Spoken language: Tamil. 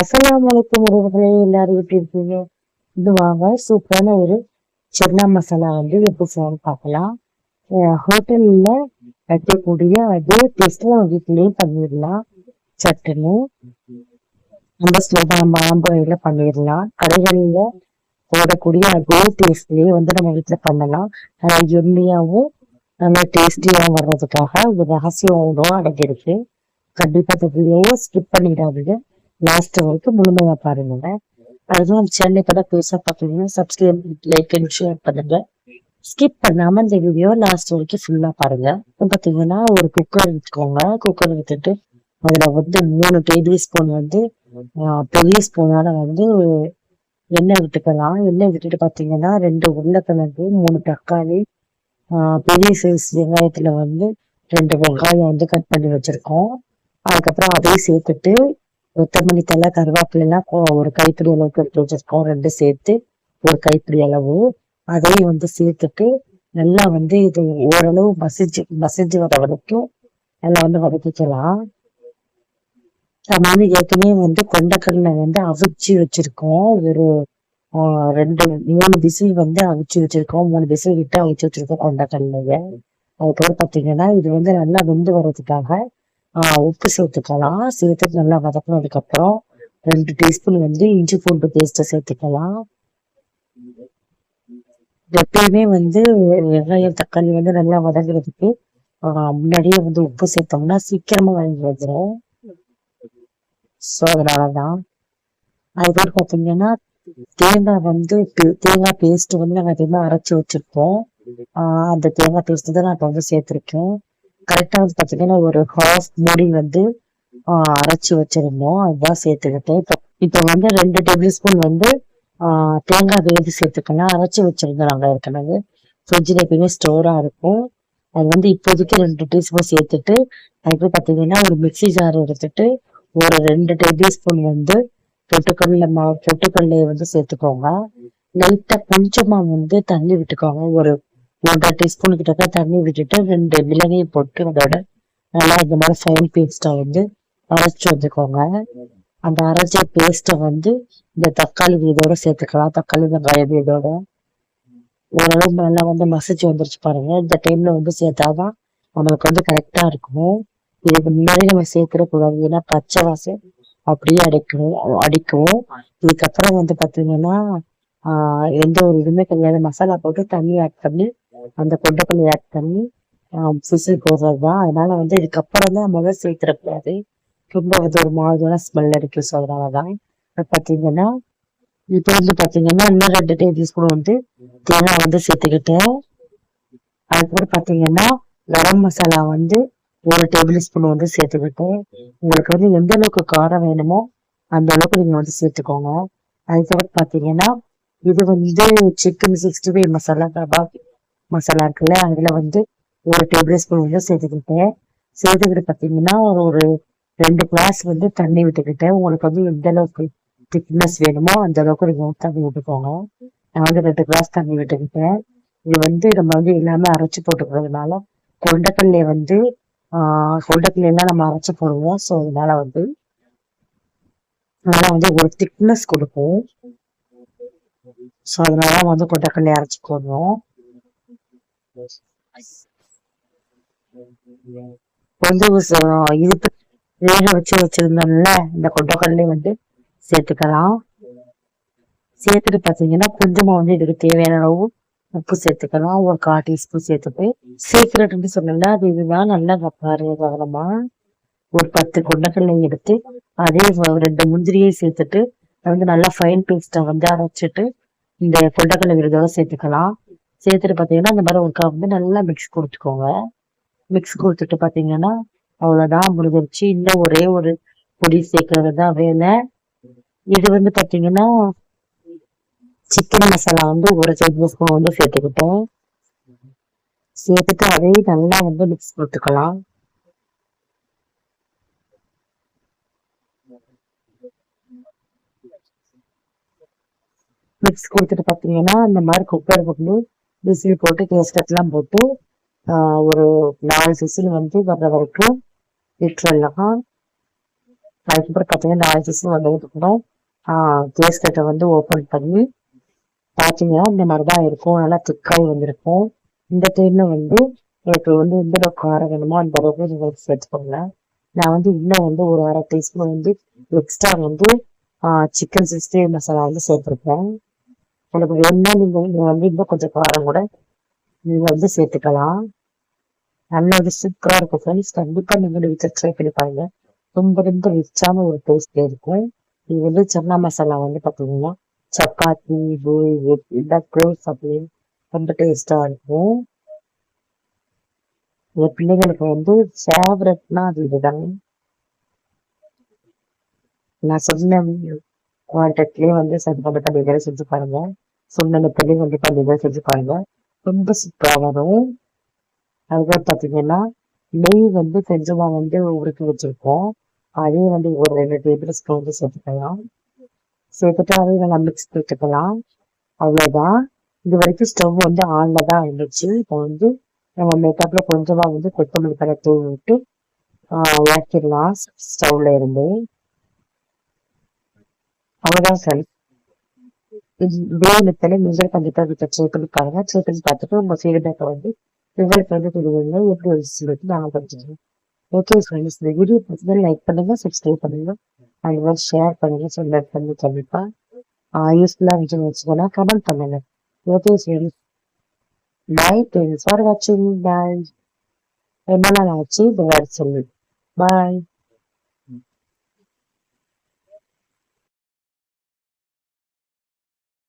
அஸ்ஸலாமு அலைக்கும் உறவுகளே எல்லாரும் எப்படி இருக்கீங்க? இது வாங்க சூப்பரான ஒரு சன்னா மசாலா வந்து எப்படி செய்யணும் பார்க்கலாம். ஹோட்டல்ல வைக்கக்கூடிய அதே டேஸ்ட்ல வீட்லயும் பண்ணிடலாம். சட்டுன்னு. நம்ம ஸ்லோபா பண்ணிடலாம். கடைகளில போடக்கூடிய அதே டேஸ்ட்லயே வந்து நம்ம வீட்டில் பண்ணலாம். ஆனால் எம்மியாவும் நல்லா டேஸ்டியாகவும் வர்றதுக்காக ஒரு ரகசியம் ஒன்றும் அடங்கியிருக்கு. கண்டிப்பாக வீடியோவை ஸ்கிப் பண்ணிடாதீங்க. லாஸ்ட் வரைக்கும் முழுமையா பாருங்க. அதுவும் நம்ம சேனல் இப்பதான் புதுசா பாக்குறீங்கன்னா சப்ஸ்கிரைப் லைக் அண்ட் ஷேர் பண்ணுங்க. ஸ்கிப் பண்ணாம இந்த வீடியோ லாஸ்ட் வரைக்கும் ஃபுல்லா பாருங்க. பாத்தீங்கன்னா ஒரு குக்கர் எடுத்துக்கோங்க. குக்கர் எடுத்துட்டு அதுல வந்து மூணு டேபிள் ஸ்பூன் வந்து பெரிய ஸ்பூனால வந்து எண்ணெய் விட்டுக்கலாம். எண்ணெய் விட்டுட்டு பாத்தீங்கன்னா ரெண்டு உருளைக்கிழங்கு மூணு தக்காளி பெரிய சைஸ் வெங்காயத்துல வந்து ரெண்டு வெங்காயம் வந்து கட் பண்ணி வச்சிருக்கோம். அதுக்கப்புறம் அதையும் சேர்த்துட்டு கொத்தமல்லி தலை கருவேப்பிலை எல்லாம் ஒரு கைப்பிடி அளவுக்கு எடுத்து வச்சிருக்கோம் ரெண்டு சேர்த்து ஒரு கைப்பிடி அளவு அதையும் வந்து சேர்த்துட்டு நல்லா வந்து இது ஓரளவு மசிஞ்சு மசிஞ்சு வர வரைக்கும் நல்லா வந்து வதக்கிக்கலாம். நம்ம வந்து ஏற்கனவே வந்து கொண்டக்கடலை வந்து அவிச்சு வச்சிருக்கோம். ஒரு ஆஹ், ரெண்டு மூணு விசில் வந்து அவிச்சு வச்சிருக்கோம். மூணு விசில் விட்டு அவிச்சு வச்சிருக்கோம் கொண்டக்கடலைய. அதுக்கப்புறம் பாத்தீங்கன்னா இது வந்து நல்லா வெந்து வர்றதுக்காக உப்பு சேர்த்துக்கலாம். சேர்த்துட்டு நல்லா வதக்குனதுக்கு அப்புறம் ரெண்டு டீஸ்பூன் வந்து இஞ்சி பூண்டு பேஸ்ட்டை சேர்த்துக்கலாம். எப்பயுமே வந்து வெங்காயம் தக்காளி வந்து நல்லா வதங்குறதுக்கு முன்னாடியே வந்து உப்பு சேர்த்தோம்னா சீக்கிரமா வதங்கி வந்துடும் ஸோ அதனாலதான். அதுக்கப்புறம் பார்த்தீங்கன்னா தேங்காய் வந்து தேங்காய் பேஸ்ட் வந்து நாங்கள் அதிகமாக அரைச்சி வச்சிருப்போம். அந்த தேங்காய் பேஸ்ட் தான் நான் இப்போ வந்து சேர்த்துருக்கேன். கரெக்டாக வந்து பார்த்தீங்கன்னா ஒரு ஹாஃப் மூடி வந்து அரைச்சு அரைச்சி வச்சிருந்தோம். அதுதான் சேர்த்துக்கிட்டேன். இப்போ இப்போ வந்து ரெண்டு டேபிள் ஸ்பூன் வந்து தேங்காய் வேதி சேர்த்துக்கலாம் அரைச்சி வச்சிருந்தோம் நாங்கள் ஏற்கனவே. ஃப்ரிட்ஜில் எப்பயுமே ஸ்டோராக இருக்கும். அது வந்து இப்போதைக்கு ரெண்டு டீஸ்பூன் சேர்த்துட்டு அதுக்கு பார்த்தீங்கன்னா ஒரு மிக்ஸி ஜார் எடுத்துட்டு ஒரு ரெண்டு டேபிள் ஸ்பூன் வந்து பொட்டுக்கடலை மாவு பொட்டுக்கடலையை வந்து சேர்த்துக்கோங்க. லைட்டாக கொஞ்சமாக வந்து தண்ணி விட்டுக்கோங்க. ஒரு ஒன்றரை டீஸ்பூன் கிட்ட தண்ணி விட்டுட்டு ரெண்டு மிளகையை போட்டு அதோட நல்லா இந்த மாதிரி ஃபைன் பேஸ்ட்டை வந்து அரைச்சி வந்துக்கோங்க அந்த அரைச்ச பேஸ்ட்டை வந்து இந்த தக்காளி இதோட சேர்த்துக்கலாம். தக்காளி வெங்காயம் இதோட. ஓரளவுக்கு நல்லா வந்து மசிச்சு வந்துருச்சு பாருங்க. இந்த டைம்ல வந்து சேர்த்தாதான் நம்மளுக்கு வந்து கரெக்டா இருக்கும். இதுக்கு முன்னாடி நம்ம சேர்த்துடக்கூடாது. ஏன்னா பச்சை வாசம் அப்படியே அடிக்கணும் அடிக்கும். இதுக்கப்புறம் வந்து பார்த்தீங்கன்னா எந்த ஒரு இதுவுமே கிடையாது. மசாலா போட்டு தண்ணி ஆட் பண்ணி அந்த கொண்டைக்கல்லை ஆட் பண்ணி விசில் போடுறது தான் அதனால வந்து இதுக்கப்புறம் தான் முதல் சேர்த்துடக்கூடாது ரொம்ப வந்து ஒரு மாதிரியான ஸ்மெல் அடிக்கும் ஸோ அதனாலதான் இப்ப பாத்தீங்கன்னா இப்போ வந்து பாத்தீங்கன்னா இன்னும் ரெண்டு டேபிள் ஸ்பூன் வந்து தேங்காய் வந்து சேர்த்துக்கிட்டேன் அதுக்கப்புறம் பாத்தீங்கன்னா கரம் மசாலா வந்து ஒரு டேபிள் ஸ்பூன் வந்து சேர்த்துக்கிட்டேன் உங்களுக்கு வந்து எந்த அளவுக்கு காரம் வேணுமோ அந்த அளவுக்கு நீங்க வந்து சேர்த்துக்கோங்க. அதுக்கப்புறம் பாத்தீங்கன்னா இது வந்து chicken sixty five masala kebab masala இருக்குல்ல அதில் வந்து ஒரு டேபிள் ஸ்பூன் வந்து சேர்த்துக்கிட்டேன். சேர்த்துக்கிட்டு பார்த்தீங்கன்னா ஒரு ஒரு ரெண்டு கிளாஸ் வந்து தண்ணி விட்டுக்கிட்டேன். உங்களுக்கு வந்து எந்த அளவுக்கு திக்னஸ் வேணுமோ அந்த அளவுக்கு நீங்கள் தண்ணி விட்டுக்கோங்க. நான் வந்து ரெண்டு கிளாஸ் தண்ணி விட்டுக்கிட்டேன். இது வந்து நம்ம வந்து எல்லாமே அரைச்சு போட்டுக்கிறதுனால கொண்டைக்கல்லை வந்து ஆஹ் நம்ம அரைச்சி போடுவோம். ஸோ அதனால வந்து அதனால வந்து ஒரு திக்னஸ் கொடுக்கும் ஸோ அதனால வந்து கொண்டக்கல்லையை அரைச்சி போடுவோம் கொஞ்சம் ச- இது வேக வச்சு வச்சிருந்தோம்ல இந்த கொண்டைக்கல்லை வந்து சேர்த்துக்கலாம். சேர்த்துட்டு பாத்தீங்கன்னா கொஞ்சமா வந்து இதுக்கு தேவையான அளவு உப்பு சேர்த்துக்கலாம். ஒரு கால் டீஸ்பூன் சேர்த்துட்டு சீக்கிரட்னு சொன்னல அது இதுதான் நல்லா பாரு கவனமா ஒரு பத்து கொண்டைக்கல்லை எடுத்து அதே ரெண்டு முந்திரியை சேர்த்துட்டு வந்து நல்லா ஃபைன் பேஸ்ட்டை வந்து அரைச்சிட்டு இந்த கொண்டைக்கல்லை விருதோட சேர்த்துக்கலாம். சேர்த்துட்டு பார்த்தீங்கன்னா இந்த மாதிரி ஒருக்கா வந்து நல்லா மிக்ஸ் கொடுத்துக்கோங்க. மிக்ஸ் கொடுத்துட்டு பார்த்தீங்கன்னா அவ்வளோதான் முடிஞ்சிருச்சு. இன்னும் ஒரே ஒரு பொடி சேர்க்கறது தான் வேலை. இது வந்து பாத்தீங்கன்னா சிக்கன் மசாலா வந்து ஒரு டேபிள் ஸ்பூன் வந்து சேர்த்துக்கிட்டோம் சேர்த்துட்டு அதே நல்லா வந்து மிக்ஸ் கொடுத்துக்கலாம். மிக்ஸ் கொடுத்துட்டு பார்த்தீங்கன்னா இந்த மாதிரி குக்கர் வந்து விசில் போட்டு கேஸ்கட் போட்டு ஒரு நாலு விசில் வந்து வர்ற வரைக்கும் விட்டுறலாம். அதுக்கப்புறம் பார்த்தீங்கன்னா நாலு விசில் வந்ததுக்கப்புறம் கேஸ்கட்டை வந்து ஓப்பன் பண்ணி பார்த்தீங்கன்னா இந்த மாதிரி தான் இருக்கும். நல்லா திக்காய் வந்திருக்கும் இந்த டைமில் வந்து எனக்கு வந்து எந்த அளவுக்கு காரம் வேணுமோ அந்த அளவுக்கு நீங்கள் சேர்த்துக்கோங்க நான் வந்து இன்னும் வந்து ஒரு அரை டீஸ்பூன் வந்து எக்ஸ்ட்ரா வந்து சிக்கன் சிக்ஸ்டி மசாலா வந்து சேர்த்துருக்கேன். உங்களுக்கு வேணும்னா நீங்கள் நீங்கள் வந்து இன்னும் கொஞ்சம் காரம் கூட நீங்கள் வந்து சேர்த்துக்கலாம். நல்லா ஒரு சூப்பராக இருக்கும் ஃப்ரெண்ட்ஸ் கண்டிப்பாக நீங்கள் வீட்டில் ட்ரை பண்ணி பாருங்க. ரொம்ப ரொம்ப ரிச்சான ஒரு டேஸ்ட் இருக்கும். இது வந்து சன்னா மசாலா வந்து பார்த்தீங்கன்னா சப்பாத்தி பூரி இதெல்லாம் க்ளோஸ் அப்படி ரொம்ப டேஸ்டாக இருக்கும். என் பிள்ளைங்களுக்கு வந்து ஃபேவரட்னா அது இதுதான். நான் சொன்ன குவான்டிட்டிலே வந்து சரி கண்டிப்பாக நீங்கள் செஞ்சு பாருங்க. சொன்ன மெத்தட்லேயும் கண்டிப்பாக நீங்கள் செஞ்சு பாருங்க. ரொம்ப சூப்பராக வரும். அதுக்கப்புறம் பார்த்தீங்கன்னா நெய் வந்து கொஞ்சமாக வந்து உருக்கி வச்சுருக்கோம். அதையும் வந்து ஒரு ரெண்டு டேபிள் ஸ்பூன் வந்து சேர்த்துக்கலாம். சேர்த்துட்டு அதையும் நல்லா மிக்ஸ் போட்டுக்கலாம் அவ்வளோதான் இது வரைக்கும் ஸ்டவ் வந்து ஆனில் தான் இருந்துச்சு. இப்போ வந்து நம்ம மேக்கப்பில் கொஞ்சமாக வந்து கொத்தமல்லி கடை தூவி விட்டு இறக்கிடலாம் ஸ்டவ்ல இருந்து. அவ்வளோதான் சார் இதே மெத்தடில் நீங்கள் கண்டிப்பாக வீட்டில் ட்ரை பண்ணி பாருங்க ட்ரை பண்ணி பார்த்துட்டு உங்கள் ஃபீட்பேக்கை வந்து உங்களுக்கு வந்து தெரியுங்க எப்படி ஒரு சொல்லிட்டு நாங்கள் படிச்சுக்கிறோம் ஓகே ஃப்ரெண்ட்ஸ் இந்த வீடியோ பார்த்துட்டு லைக் பண்ணுங்க சப்ஸ்கிரைப் பண்ணுங்க. அண்ட் வந்து ஷேர் பண்ணுங்க சொல்ல பண்ணி கண்டிப்பாக யூஸ்ஃபுல்லாக இருந்துச்சுன்னு வச்சுக்கோங்க கமெண்ட் பண்ணுங்க. Okay friends bye thanks for வாட்சிங் பாய் ரொம்ப நாள் ஆச்சு இந்த வேறு சொல்லு பாய்